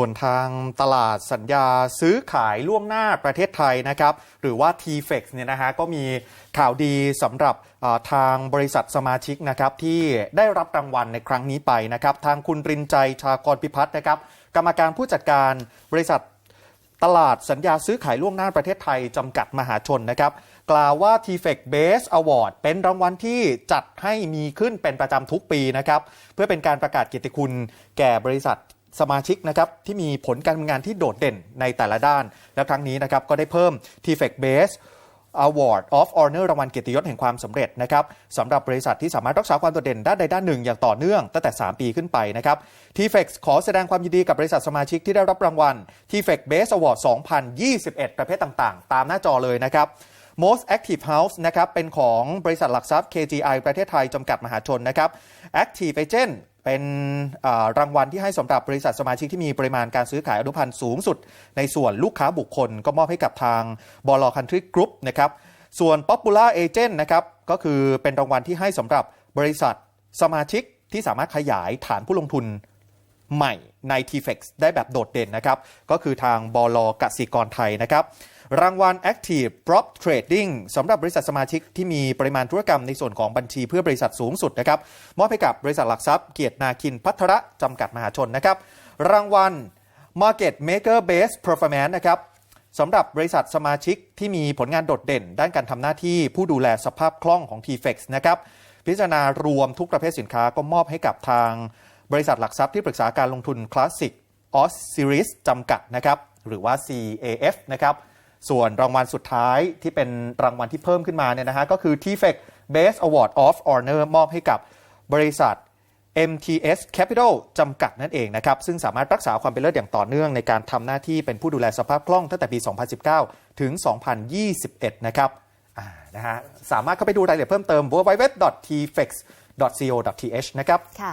ส่วนทางตลาดสัญญาซื้อขายล่วงหน้าประเทศไทยนะครับ หรือว่า TFEX เนี่ยนะฮะก็มีข่าวดีสำหรับทางบริษัทสมาชิกนะครับที่ได้รับรางวัลในครั้งนี้ไปนะครับ ทางคุณรินใจชากรพิพัฒน์นะครับ กรรมการผู้จัดการบริษัทตลาดสัญญาซื้อขายล่วงหน้าประเทศไทย จำกัดมหาชนนะครับ กล่าวว่า t f e c Base Award เป็นรางวัลที่จัดให้มีขึ้นเป็นประจำทุกปีนะครับ เพื่อเป็นการประกาศเกียรติคุณแก่บริษัท สมาชิกนะครับที่มีผลการทำงานที่โดดเด่นในแต่ละด้าน และครั้งนี้นะครับก็ได้เพิ่ม t f e c Base Award of Honor รางวัลเกียรติยศแห่งความสำเร็จนะครับสำหรับบริษัทที่สามารถรักษาความโดดเด่นด้านใดด้านหนึ่งอย่างต่อเนื่องตั้งแต่ 3 ปีขึ้นไปนะครับ t f e x ขอแสดงความยินดีกับบริษัทสมาชิกที่ได้รับรางวัล t f e x Base Award 2021 ประเภทต่างๆ ตามหน้าจอเลยนะครับ Most Active House นะครับเป็นของบริษัทหลักทรัพย์ KGI ประเทศไทยจำกัดมหาชนนะครับ Active Agent เป็นรางวัลที่ให้สำหรับบริษัทสมาชิกที่มีปริมาณการซื้อขายอนุพันธ์สูงสุด ในส่วนลูกค้าบุคคล ก็มอบให้กับทางบลคันทรีกรุ๊ปนะครับส่วน Popular Agent นะครับก็คือเป็นรางวัลที่ให้สำหรับบริษัทสมาชิกที่สามารถขยายฐานผู้ลงทุน ใหม่ใน t f e x ได้แบบโดดเด่นนะครับ ก็คือทางบลกสิกรไทยนะครับ รางวัล Active Prop Trading สำหรับบริษัทสมาชิกที่มีปริมาณธุรกรรมในส่วนของบัญชีเพื่อบริษัทสูงสุดนะครับ มอบให้กับบริษัทหลักทรัพย์เกียรตินาคินพัทระจำกัดมหาชนนะครับ รางวัล Market Maker Base Performance นะครับสำหรับบริษัทสมาชิกที่มีผลงานโดดเด่น ด้านการทำหน้าที่ผู้ดูแลสภาพคล่องของ t f e x นะครับพิจารณารวมทุกประเภทสินค้าก็มอบให้กับทาง บริษัทหลักทรัพย์ที่ปรึกษาการลงทุนคลาสสิกออสซิริสจำกัดนะครับหรือว่า CAF นะครับส่วนรางวัลสุดท้ายที่เป็นรางวัลที่เพิ่มขึ้นมาเนี่ยนะฮะก็คือ t f e c Base Award of Honor มอบให้กับบริษัท MTS Capital จำกัดนั่นเองนะครับ ซึ่งสามารถรักษาความเป็นเลิศอย่างต่อเนื่องในการทำหน้าที่เป็นผู้ดูแลสภาพคล่องตั้งแต่ปี 2019 ถึง 2021 นะครับอ่านะฮะสามารถเข้าไปดูรายละเอียดเพิ่มเติม www.tfex.co.th นะครับค่ะ